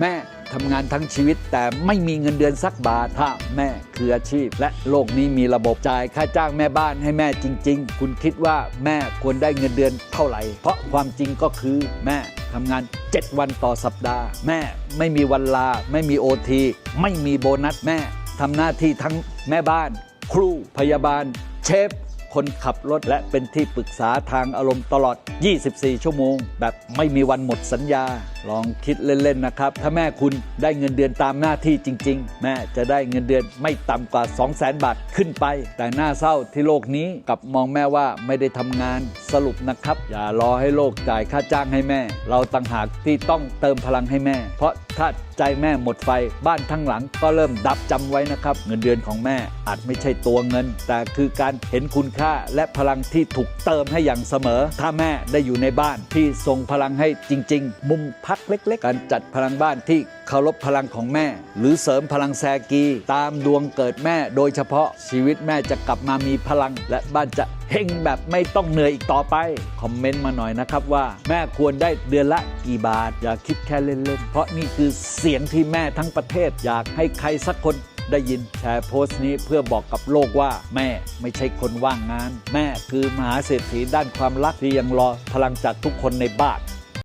แม่ทำงานทั้งชีวิตแต่ไม่มีเงินเดือนสักบาทถ้าแม่คืออาชีพ และโลกนี้มีระบบจ่ายค่าจ้างแม่บ้านให้แม่จริง ๆ คุณคิดว่าแม่ควรได้เงินเดือนเท่าไหร่ เพราะความจริงก็คือแม่ทำงาน 7 วันต่อสัปดาห์ แม่ไม่มีวันลา ไม่มีโอทีไม่มีโบนัสแม่ทำหน้าที่ทั้งแม่บ้าน ครูพยาบาล เชฟ คนขับรถ และเป็นที่ปรึกษาทางอารมณ์ตลอด 24 ชั่วโมง แบบไม่มีวันหมดสัญญา ลองคิดเล่น ๆ นะครับ ถ้าแม่คุณได้เงินเดือนตามหน้าที่จริง ๆ แม่จะได้เงินเดือนไม่ต่ำกว่า 200,000 บาทขึ้นไป แต่หน่าเศร้าที่โลกนี้กับมองแม่ว่าไม่ได้ทำงานสรุปนะครับ อย่ารอให้โลกจ่ายค่าจ้างให้แม่ เราต่างหากที่ต้องเติมพลังให้แม่ เพราะถ้าใจแม่หมดไฟบ้านทั้งหลังก็เริ่มดับจำไว้นะครับ เงินเดือนของแม่อาจไม่ใช่ตัวเงิน แต่คือการเห็นคุณค่าและพลังที่ถูกเติมให้อย่างเสมอ ถ้าแม่ได้อยู่ในบ้านที่ส่งพลังให้จริง ๆ มุมพักเล็ก ๆ การจัดพลังบ้านที่เคารพพลังของแม่ หรือเสริมพลังแซกี ตามดวงเกิดแม่ โดยเฉพาะชีวิตแม่จะกลับมามีพลัง และบ้านจะเฮงแบบไม่ต้องเหนื่อยอีกต่อไป คอมเมนต์มาหน่อยนะครับว่า แม่ควรได้เดือนละกี่บาท อย่าคิดแค่เล่นๆเพราะนี่คือเสียงที่แม่ทั้งประเทศ อยากให้ใครสักคน ได้ยินแชร์โพสต์นี้เพื่อบอกกับโลกว่า แม่ไม่ใช่คนว่างงาน แม่คือมหาเศรษฐีด้านความรักที่ยังรอพลังจากทุกคนในบ้าน